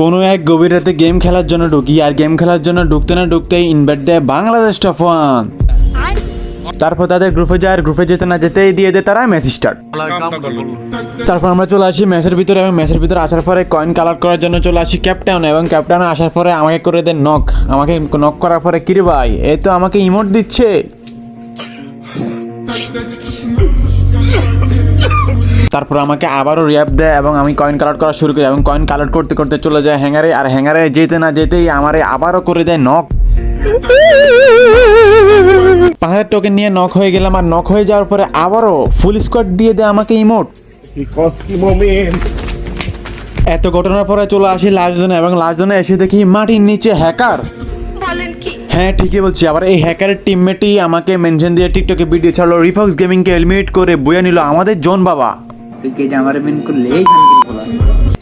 কোনো এক গভীর রাতে গেম খেলার জন্য ঢুকি, আর গেম খেলার জন্য ঢুকতে না ঢুকতেই ইনভাইট দেয় বাংলাদেশ টপ ওয়ান তারপর তাদের গ্রুপে যায়, আর গ্রুপে যেতে না যেতেই দিয়ে দেয় তারা ম্যাচ স্টার্ট তারপর আমরা চলে আসি ম্যাচের ভিতরে, এবং ম্যাচের ভিতরে আসার পরে কয়েন কালেক্ট করার জন্য চলে আসি ক্যাপ্টেন এবং ক্যাপ্টেন আসার পরে আমাকে করে দেন নক আমাকে নক করার পরে, কিরে ভাই, এ তো আমাকে ইমোট দিচ্ছে। তারপর আমাকে আবারও র্যাপ দেয় এবং আমি কয়েন কালেক্ট করা শুরু করি এবং কয়েন কালেক্ট করতে করতে চলে যায় হ্যাঙ্গারে আর হ্যাঙ্গারে যেতে না যেতেই আমারে আবারও করে দেয় নক পাঁচ হাজার টোকেন নিয়ে নক হয়ে গেলাম আর নক হয়ে যাওয়ার পরে আবারও ফুল স্কোয়াড দিয়ে দেয় আমাকে ইমোট এত ঘটনার পরে চলে আসি লাস্ট জোনে এবং লাস্ট জোনে এসে দেখি মাটির নিচে হ্যাকার হ্যাঁ ঠিকই বলছি। আবার এই হ্যাকারের টিমমেটই আমাকে মেনশন দিয়ে টিকটকে ভিডিও ছাড়লো রিফক্স গেমিংকে এলিমিনেট করে বইয়া নিল আমাদের জন বাবা। তুই কে মেন করলে?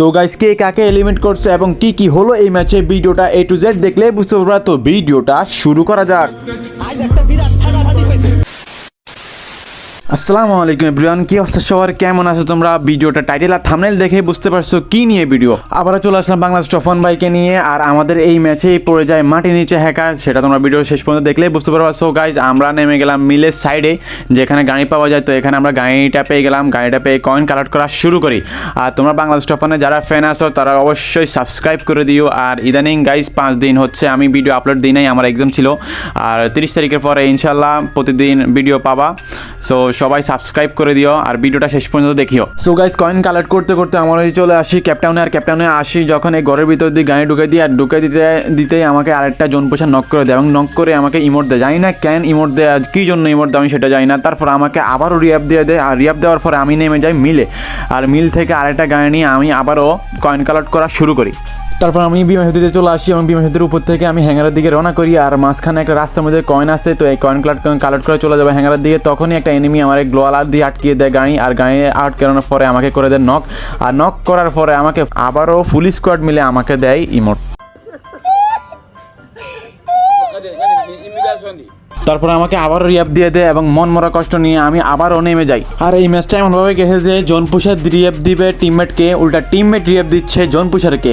তো গাইস কে কাকে এলিমেন্ট করছে এবং কি কি হলো এই ম্যাচে ভিডিওটা এ টু জেড দেখলে বুঝতে পারবা। তো ভিডিওটা শুরু করা যাক। আসসালামু আলাইকুম এভরিওয়ান, কি অবস্থা সবার? কেমন আছো তোমরা? ভিডিওটা টাইটেল আর থামনেল দেখে বুঝতে পারছ কি নিয়ে ভিডিও আবারও চলে আসলাম বাংলাদেশ টফন বাইকে নিয়ে, আর আমাদের এই ম্যাচেই পড়ে যায় মাটি নিচে হ্যাকার সেটা তোমরা ভিডিও শেষ পর্যন্ত দেখলে বুঝতে পারবা। সো গাইজ আমরা নেমে গেলাম মিলের সাইডে যেখানে গাড়ি পাওয়া যায়। তো এখানে আমরা গাড়িটা পেয়ে গেলাম, গাড়িটা পেয়ে কয়েন কালেক্ট করা শুরু করি। আর তোমরা বাংলাদেশ টফনে যারা ফ্যান আসো তারা অবশ্যই সাবস্ক্রাইব করে দিও। আর ইদানিং গাইজ পাঁচ দিন হচ্ছে আমি ভিডিও আপলোড দিই নাই, আমার এক্সাম ছিল। আর তিরিশ তারিখের পরে ইনশাল্লাহ প্রতিদিন ভিডিও পাবা। সো সবাই সাবস্ক্রাইব করে দিও আর ভিডিওটা শেষ পর্যন্ত দেখিও। সো গাইজ কয়েন কালেক্ট করতে করতে আমার চলে আসি ক্যাপটাউনে আর ক্যাপটাউনে আসি যখন এই ঘরের ভিতর দিয়ে গাড়ি ঢুকে দিই, আর ঢুকে দিতে, দিতেই আমাকে আরেকটা জোন পোষা নক করে দেয় এবং নক করে আমাকে ইমোট দেয়। জানি না কেন ইমোট দেয়, আজ কী জন্য ইমোট দেয় আমি সেটা জানি না। তারপর আমাকে আবারও রিয়াপ দিয়ে দেয়, আর রিয়াপ দেওয়ার পরে আমি নেমে যাই মিলে। আর মিল থেকে আরেকটা গাড়ি নিয়ে আমি আবারও কয়েন কালেক্ট করা শুরু করি। তারপর আমি বিমা সেতুতে চলে আসি এবং বিমা সেতুর উপর থেকে আমি হ্যাঙ্গারের দিকে রওনা করি আর মাঝখানে একটা রাস্তার মধ্যে কয়েন আছে তো এই কয়েন কালেক্ট কালেক্ট করে চলে যাবে হ্যাঙ্গারের দিকে। তখনই একটা এনিমি আমার গ্লোয়ালার দিয়ে আটকিয়ে দেয় গাড়ি আর গাড়ি আটকানোর পরে আমাকে করে দেয় নক আর নক করার পরে আমাকে আবারও ফুল স্কোয়াড মিলে আমাকে দেয় ইমোট তারপর আমাকে আবারও রিয়াপ দিয়ে দেয় এবং মন মরা কষ্ট নিয়ে আমি আবারও নেমে যাই। আর এই ম্যাচটা এমনভাবে গেছে যে জন পুষার রিয়াপ দিবে টিমমেটকে উল্টা টিমমেট রিয়াপ দিচ্ছে জন পুষারকে।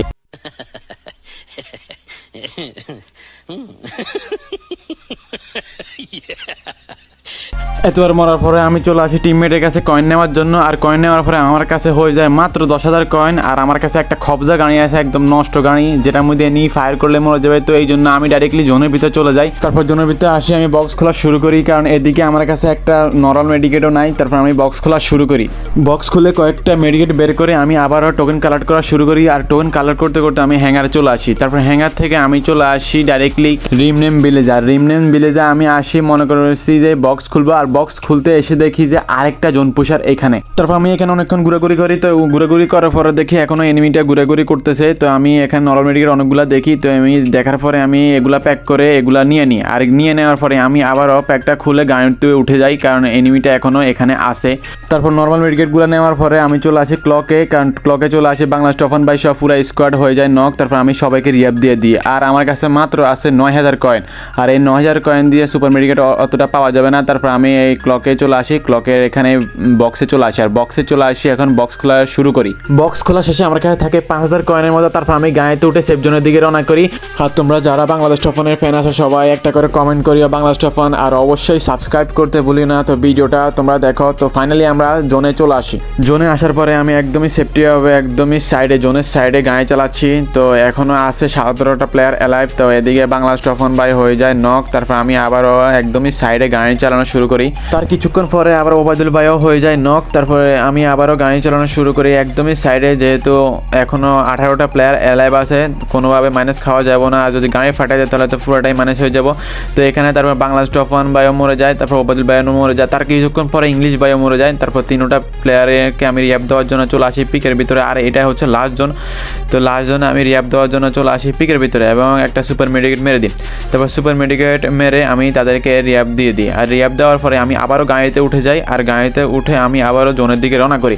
hmm. এতবার মরার পরে আমি চলে আসি টিমমেটের কাছে কয়েন নেওয়ার জন্য, আর কয়েন নেওয়ার পরে আমার কাছে হয়ে যায় মাত্র দশ হাজার কয়েন আর আমার কাছে একটা খবজা গাড়ি আছে, একদম নষ্ট গাড়ি যেটার মধ্যে নিয়ে ফায়ার করলে মরে যাবে। তো এই জন্য আমি ডাইরেক্টলি জোনের ভিতরে চলে যাই। তারপর জোনের ভিতরে আসি, আমি বক্স খোলা শুরু করি, কারণ এদিকে আমার কাছে একটা নর্মাল মেডিকেটও নাই। তারপর আমি বক্স খোলা শুরু করি। বক্স খুলে কয়েকটা মেডিকেট বের করে আমি আবারও টোকেন কালেক্ট করা শুরু করি, আর টোকেন কালেক্ট করতে করতে আমি হ্যাঙ্গারে চলে আসি। তারপর হ্যাঙ্গার থেকে আমি চলে আসি ডাইরেক্টলি রিম নেম ভিলেজে আর রিম নেম ভিলেজে আমি আসি, মনে করেছি যে বক্স খুলবো, আর বক্স খুলতে এসে দেখি যে আরেকটা জোন পুষার এখানে। তারপর আমি এখানে অনেকক্ষণ ঘুরাঘুরি করি, তো ঘুরাঘুরি করার পরে দেখি এখনও এনিমিটা ঘুরাঘুরি করতেছে, তো আমি এখানে নরমাল মেডিকেল অনেকগুলা দেখি, তো আমি দেখার পরে আমি এগুলা প্যাক করে এগুলা নিয়ে নিই। আর নিয়ে নেওয়ার পরে আমি আবারও প্যাকটা খুলে গাড়িতে উঠে যাই, কারণ এনিমিটা এখনও এখানে আসে তারপর নর্মাল মেডিকেটগুলো নেওয়ার পরে আমি চলে আসি ক্লকে কারণ ক্লকে চলে আসি বাংলা স্টফন বাই সব পুরা স্কোয়াড হয়ে যায় নক তারপর আমি সবাইকে রিয়াপ দিয়ে দিই। আর আমার কাছে মাত্র আছে নয় হাজার কয়েন আর এই নয় হাজার কয়েন দিয়ে সুপার মেডিকেট অতটা পাওয়া যাবে না, তারপর আমি ক্লকে চলে আসি ক্লকের এখানে বক্সে চলে আসি। আর বক্সে চলে আসি এখন বক্স খোলা শুরু করি। বক্স খোলা শেষে আমার কাছে থাকে পাঁচ হাজার কয়েনের মতো তারপর আমি গায়েতে উঠে সেফ জোনের দিকে রওনা করি। আর তোমরা যারা বাংলাদেশ টফনের ফ্যান আছো সবাই একটা করে কমেন্ট করিও বাংলাদেশ টফন আর অবশ্যই সাবস্ক্রাইব করতে ভুলি না। তো ভিডিওটা তোমরা দেখো। তো ফাইনালি আমরা জোনে চলে আসি। জোনে আসার পরে আমি একদমই সেফটি হবে একদমই সাইডে জোনের সাইডে গায়ে চালাচ্ছি। তো এখনও আছে সতেরোটা প্লেয়ার অ্যালাইভ তো এদিকে বাংলাদেশ টফন বাই হয়ে যায় নক তারপর আমি আবারও একদমই সাইডে গাড়ি চালানো শুরু করি। তার কিছুক্ষণ পরে আবার ওবায়দুল ভাইও হয়ে যায় নক তারপরে আমি আবারও গাড়ি চালানো শুরু করি একদমই সাইডে যেহেতু এখনও আঠারোটা প্লেয়ার অ্যালাইভ আছে, কোনোভাবে মাইনাস খাওয়া যাব না, আর যদি গাড়ি ফাটাই যায় তাহলে তো পুরোটাই মাইনাস হয়ে যাব। তো এখানে তারপর বাংলাদেশ টপ ওয়ান বায়ো মরে যায়, তারপর ওবায়দুল বায়ো মরে যায়, তার কিছুক্ষণ পরে ইংলিশ বায়ো মরে যায়, তারপর তিনোটা প্লেয়ারকে আমি রিয়াপ দেওয়ার জন্য চলে আসি পিকের ভিতরে, আর এটা হচ্ছে লাস্ট জন তো লাস্ট জন আমি রিয়াপ দেওয়ার জন্য চলে আসি পিকের ভিতরে এবং একটা সুপার মেডিকেট মেরে দিই। তারপর সুপার মেডিকেট মেরে আমি তাদেরকে রিয়াপ দিয়ে দিই। আর রিয়াপ দেওয়ার পরে আমি আবারও গাড়িতে উঠে যাই আর গাড়িতে উঠে আমি আবারও জোনের দিকে রওনা করি।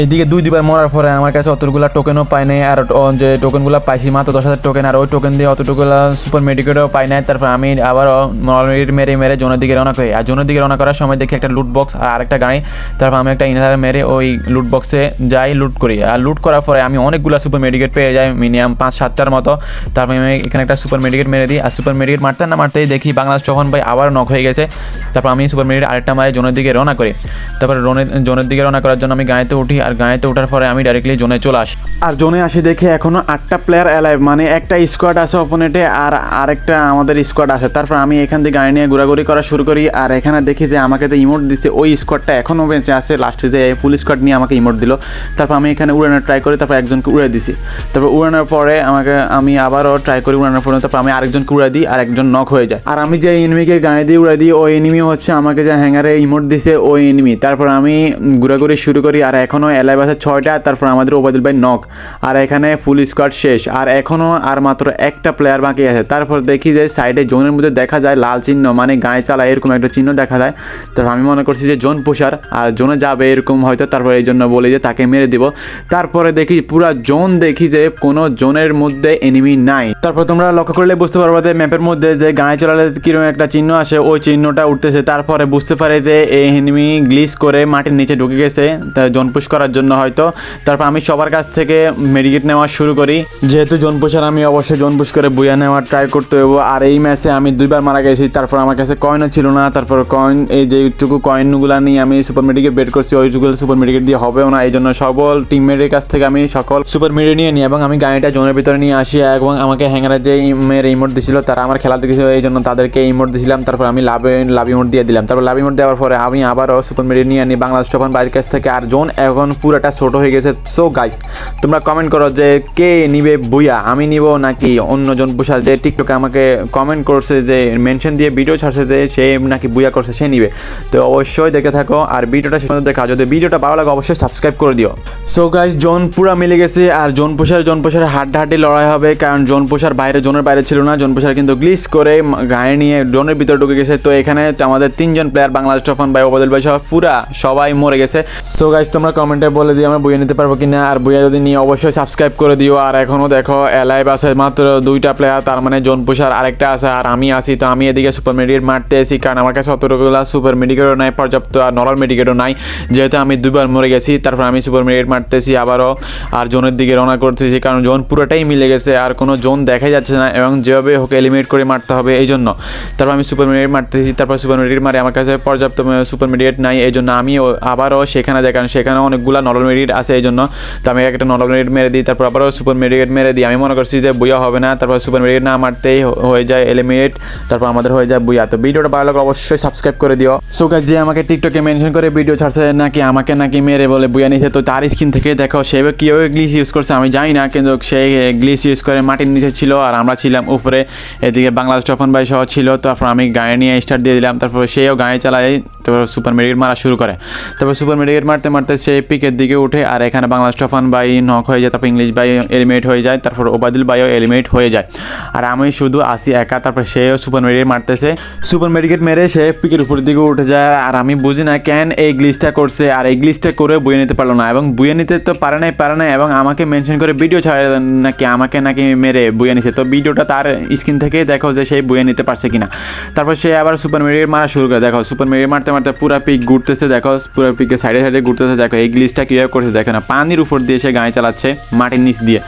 এইদিকে দুই দুবার মরার পরে আমার কাছে অতগুলো টোকেনও পাই নাই আর যে টোকেনগুলো পাইছি মাত্র দশ হাজার টোকেন আর ওই টোকেন দিয়ে অতটুকুলা সুপার মেডিকেটও পাই নাই। তারপর আমি আবারও নর্মাল মেরে মেরে জোনের দিকে রওনা করি। আর জোনের দিকে রওনা করার সময় দেখি একটা লুট বক্স আর আরেকটা গাড়ি। তারপর আমি একটা ইনহালার মেরে ওই লুট বক্সে যাই লুট করি। আর লুট করার পরে আমি অনেকগুলো সুপার মেডিকেট পেয়ে যায় মিনিমাম পাঁচ, সাতটার মতো। তারপর আমি এখানে একটা সুপার মেডিকেট মেরে দিই। আর সুপার মেডিকেট মারতে না মারতেই দেখি বাংলাদেশ যখন ভাই আবার নক হয়ে গেছে, তারপর আমি সুপার মেডিকেট আরেকটা মারে জোনের দিকে রওনা করি। তারপর রোনের জোনের দিকে রওনা করার জন্য আমি গাড়িতে উঠি, আর গাড়িতে ওঠার পরে আমি ডাইরেক্টলি জোনে চলে আসি। আর জোনে আসি দেখে এখনও আটটা প্লেয়ার অ্যালাইভ মানে একটা স্কোয়াড আছে অপোনেটে আর আরেকটা আমাদের স্কোয়াড আছে। তারপর আমি এখান থেকে গাড়ি নিয়ে ঘোরাঘুরি করা শুরু করি, আর এখানে দেখি যে আমাকে তো ইমোট দিছে, ওই স্কোয়াডটা এখনও বেঁচে আছে। লাস্টে যে ফুল স্কোয়াড নিয়ে আমাকে ইমোট দিল। তারপর আমি এখানে উড়ানোর ট্রাই করি, তারপর একজনকে উড়ে দিছি। তারপর উড়ানোর পরে আমাকে, আমি আবারও ট্রাই করি উড়ানোর পরে, তারপর আমি আরেকজনকে উড়ে দিই আর একজন নক হয়ে যায়। আর আমি যে এনিমিকে গাড়ি দিয়ে উড়ে দিই, ওই এনিমি হচ্ছে আমাকে যে হ্যাঙ্গারে ইমোট দিছে, ওই এনিমি তারপর আমি ঘোরাঘুরি শুরু করি, আর এখনও এলাই আছে ছয়টা, তারপর আমাদের ওবায়দুল ভাই নক আর এখানে ফুল স্কোয়াড শেষ। আর এখনও আর মাত্র একটা প্লেয়ার বাকি আছে। তারপর দেখি যে সাইডে জোনের মধ্যে দেখা যায় লাল চিহ্ন মানে গায়ে চালা এরকম একটা চিহ্ন দেখা যায়। তারপর আমি মনে করছি যে জোন পোষার আর জোনে যাবে এরকম হয়তো, তারপর এই জন্য বলি যে তাকে মেরে দিব। তারপরে দেখি পুরা জোন দেখি যে কোনো জোনের মধ্যে এনিমি নাই। তারপর তোমরা লক্ষ্য করলে বুঝতে পারবে যে ম্যাপের মধ্যে যে গায়ে চলালে কীরকম একটা চিহ্ন আসে, ওই চিহ্নটা উঠতেছে। তারপরে বুঝতে পারে যে এই এনিমি গ্লিস করে মাটির নিচে ঢুকে গেছে জোন পুশ করার জন্য হয়তো। তারপর আমি সবার কাছ থেকে মেডিকেট নেওয়া শুরু করি। যেহেতু জোন পুষার আমি অবশ্যই জোন পুশ করে বইয়া নেওয়ার ট্রাই করতে হব আর এই ম্যাচে আমি দুইবার মারা গেছি, তারপর আমার কাছে কয়েনও ছিল না। তারপর কয়েন এই যেটুকু কয়েনগুলো নিয়ে আমি সুপার মেডিকেট বের করছি, ওইটুকু সুপার মেডিকেট দিয়ে হবেও না। এই জন্য সকল টিমমেটের কাছ থেকে আমি সকল সুপার মেডিকেট নিয়ে নিই এবং আমি গাড়িটা জোনের ভিতরে নিয়ে আসি এবং আমাকে হ্যাঙ্গারে যে মেয়ের ইমোট দিছিল, তারা আমার খেলা দেখেছিল এই জন্য তাদেরকে ইমোট দিয়েছিলাম তারপর আমি লাভ লাভ ইমোট দিয়ে দিলাম। তারপর লাভ ইমোট দেওয়ার পরে আমি আবারও সুপার মেডিকেট নিয়ে আনি। বাংলাদেশ তখন বাড়ির কাছ থেকে আর জোন এখন পুরোটা ছোট হয়ে গেছে। সো গাইস তোমরা কমেন্ট করো যে কে নিবে বুয়া? আমি নিব নাকি অন্যজন বুঝা যে টিকটকে আমাকে কমেন্ট করছে, যে মেনশন দিয়ে ভিডিও ছাড়ছে, যে সে নাকি বুয়া করছে, সে নিবে। তো অবশ্যই দেখে থাকো। আর ভিডিওটা শেষ দেখা। যদি ভিডিওটা ভালো লাগে, অবশ্যই সাবস্ক্রাইব করে দিও। সো গাইস জোন পুরা মিলে গেছে। আর জোন পোষার জোন পোষার হাড্ডাহাড্ডি লড়াই হবে, কারণ জোন পোষার বাইরে, জোনের বাইরে ছিল না। জোন পোষার কিন্তু গ্লিস করে গায়ে নিয়ে জোনের ভিতরে ঢুকে গেছে। তো এখানে আমাদের তিনজন প্লেয়ার বাংলাদেশ টফান ভাই ওবাদুল ভাই সব পুরা সবাই মরে গেছে। সো গাইজ তোমরা কমেন্টে বলে দিও, আমরা বইয়ে নিতে পারব কিনা। আর বইয়া যদি নিয়ে অবশ্যই সাবস্ক্রাইব করে দিও। আর এখনও দেখো এলাইভ আছে মাত্র দুইটা প্লেয়ার তার মানে জোন পোষার আরেকটা আছে, আর আমি আছি। তো আমি এদিকে সুপার মেডিকেট মারতে এসি কারণ আমার কাছে অতটুকুলা সুপার মেডিকেটও নাই, পর্যাপ্ত আর নর্মাল মেডিকেটও নাই। যেহেতু আমি দুবার মরে গেছি, তারপর আমি সুপার মেডিকেট মারতেছি আবারও। আর জোনের দিকে রওনা করতেছি কারণ জোন পুরোটাই মিলে গেছে, আর কোনো জোন দেখা যাচ্ছে না এবং যেভাবে হোক এলিমিনেট করে মারতে হবে এই জন্য। তারপর আমি সুপার মেডিকেট মারতেছি, তারপর সুপার মেডিকেট মারে, আমার কাছে পর্যাপ্ত সুপার মেডিকেট নাই এই জন্য আমি আবারও সেখানে দেখান সেখানে অনেকগুলো নর্মাল মেডিকেট আছে এই জন্য। তো আমি একটা নর্মাল মেডিকেট মেরে দিই, তারপর আবারও সুপার মেডিকেট মেরে দিই। আমি মনে করছি যে বুয়া হবে না, তারপর সুপার মেডিকেট না মারতেই হয়ে যায় এলিমিনেট তারপর আমাদের হয়ে যায় বুয়া। তো ভিডিওটা ভালো লাগলে অবশ্যই সাবস্ক্রাইব করে দিও। সো গাইস যে আমাকে টিকটকে মেনশন করে ভিডিও ছাড়ছে নাকি আমাকে নাকি মেরে বলে বুয়া নিছে, তো তার স্ক্রিন থেকে দেখো, সে কীভাবে গ্লিস ইউজ করছে আমি জানি না কিন্তু সে গ্লিস ইউজ করে মাটির নিচে ছিল আর আমরা ছিলাম উপরে। এদিকে বাংলাদেশ টফন ভাই সহ ছিল, তারপর আমি গায়ে নিয়ে স্টার্ট দিয়ে দিলাম, তারপর সেও গায়ে চালায়, তারপর সুপার মেডিকেট মারা শুরু করে। তারপর সুপার মেডিকেট মারতে মারতে সে পিকের দিকে উঠে আর এখানে বাংলাদেশ টফান ভাই নক হয়ে যায়, তারপর ইংলিশ ভাই এলিমিনেট হয়ে যায়, তারপর ওবায়দুল ভাইও এলিমিনেট হয়ে যায়। আর আমি শুধু আসি একা, তারপর সেও সুপার মেডিকেট মারতেছে। সুপার মেডিকেট মেরে সে পিকের উপর দিকে উঠে যায় আর আমি বুঝি না কেন এই গ্লিচটা করছে, আর এই গ্লিচটা করে বইয়ে নিতে পারল না। এবং বইয়ে নিতে তো পারে নাই পারে নাই, এবং আমাকে মেনশন করে ভিডিও ছাড়ে নাকি আমাকে নাকি মেরে বুয়ে নিছে। তো ভিডিওটা তার স্ক্রিন থেকে দেখো যে সেই বুয়ে নিতে পারছে কিনা। তারপর সে আবার সুপার মেরিয়ে মারা শুরু করে। দেখো সুপার মেরিয়ে মারতে মারতে পুরা পিক ঘুরতেছে, দেখো, পুরা পিকে সাইডে সাইডে ঘুরতেছে, দেখো, এই গ্লিসটা কীভাবে করছে দেখো না, পানির উপর দিয়ে সে গায়ে চালাচ্ছে, মাটির নিচ দিয়ে।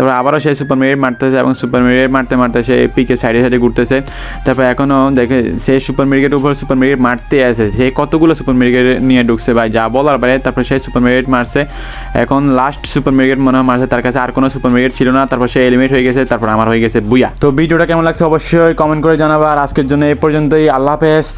তারপর আবারও সে সুপার মেরিট মারতেছে এবং সুপার মেরিট মারতে মারতে সে পিকে সাইডে সাইডে ঘুরতেছে। তারপর এখনও দেখে সে সুপার মেরিকেটের উপর সুপার মেরিট মারতে আছে। সে কতগুলো সুপার মেরিকেট নিয়ে ঢুকছে ভাই, যা বলার বাইরে তারপর সে সুপার মেরিট মারছে। এখন লাস্ট সুপার মেরিকেট মনে হয় মারছে, তার কাছে আর কোনো সুপার মেরিকেট ছিল না। তারপর সে এলিমিনেট হয়ে গেছে, তারপর আমার হয়ে গেছে বুয়া। তো ভিডিওটা কেমন লাগছে অবশ্যই কমেন্ট করে জানাবা। আর আজকের জন্য এই পর্যন্তই। আল্লাহ হাফেজ।